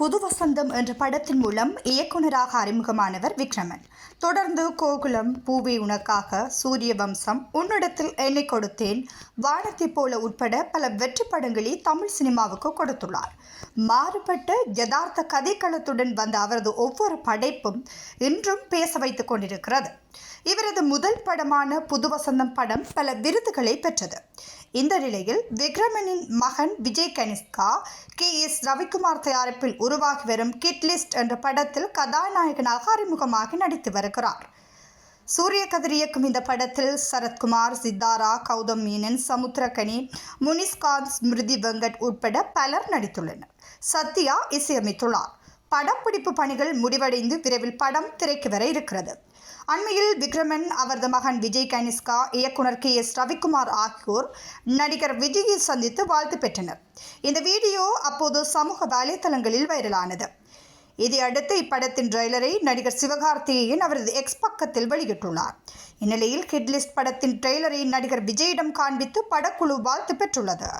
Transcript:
புது வசந்தம் என்ற படத்தின் மூலம் இயக்குனராக அறிமுகமானவர் விக்ரமன். தொடர்ந்து கோகுலம் பூவே உனக்காக சூரிய வம்சம் உன்னிடத்தில் என்னை கொடுத்தேன். வானத்தைப் போல உட்பட பல வெற்றி படங்களை தமிழ் சினிமாவுக்கு கொடுத்துள்ளார். மாறுபட்ட யதார்த்த கதைக்களத்துடன் வந்த அவரது ஒவ்வொரு படைப்பும் இன்றும் பேச வைத்துக் கொண்டிருக்கிறது. இவரது முதல் படமான புது வசந்தம் படம் பல விருதுகளை பெற்றது. இந்த நிலையில் விக்ரமனின் மகன் விஜய் கனிஷ்கா கே எஸ் ரவிக்குமார் தயாரிப்பில் உருவாகி வரும் கிட்லிஸ்ட் என்ற படத்தில் கதாநாயகனாக அறிமுகமாகி நடித்து வருகிறார். சூரிய கதிர் இயக்கும் இந்த படத்தில் சரத்குமார் சித்தாரா கௌதம் மீனன் சமுத்திரகனி முனிஸ்காந்த் ஸ்மிருதி வெங்கட் உட்பட பலர் நடித்துள்ளனர். சத்யா இசையமைத்துள்ளார். படப்பிடிப்பு பணிகள் முடிவடைந்து விரைவில் படம் திரைக்கு வர இருக்கிறது. அண்மையில் விக்ரமன் அவரது மகன் விஜய் கனிஸ்கா இயக்குனர் கே எஸ் ரவிக்குமார் ஆகியோர் நடிகர் விஜயை சந்தித்து வாழ்த்து பெற்றனர். இந்த வீடியோ அப்போது சமூக வலைத்தளங்களில் வைரலானது. இதையடுத்து இப்படத்தின் ட்ரெய்லரை நடிகர் சிவகார்த்திகேயன் அவரது எக்ஸ் பக்கத்தில் வெளியிட்டுள்ளார். இந்நிலையில் கிட்லிஸ்ட் படத்தின் ட்ரெய்லரை நடிகர் விஜயிடம் காண்பித்து படக்குழு வாழ்த்து பெற்றுள்ளது.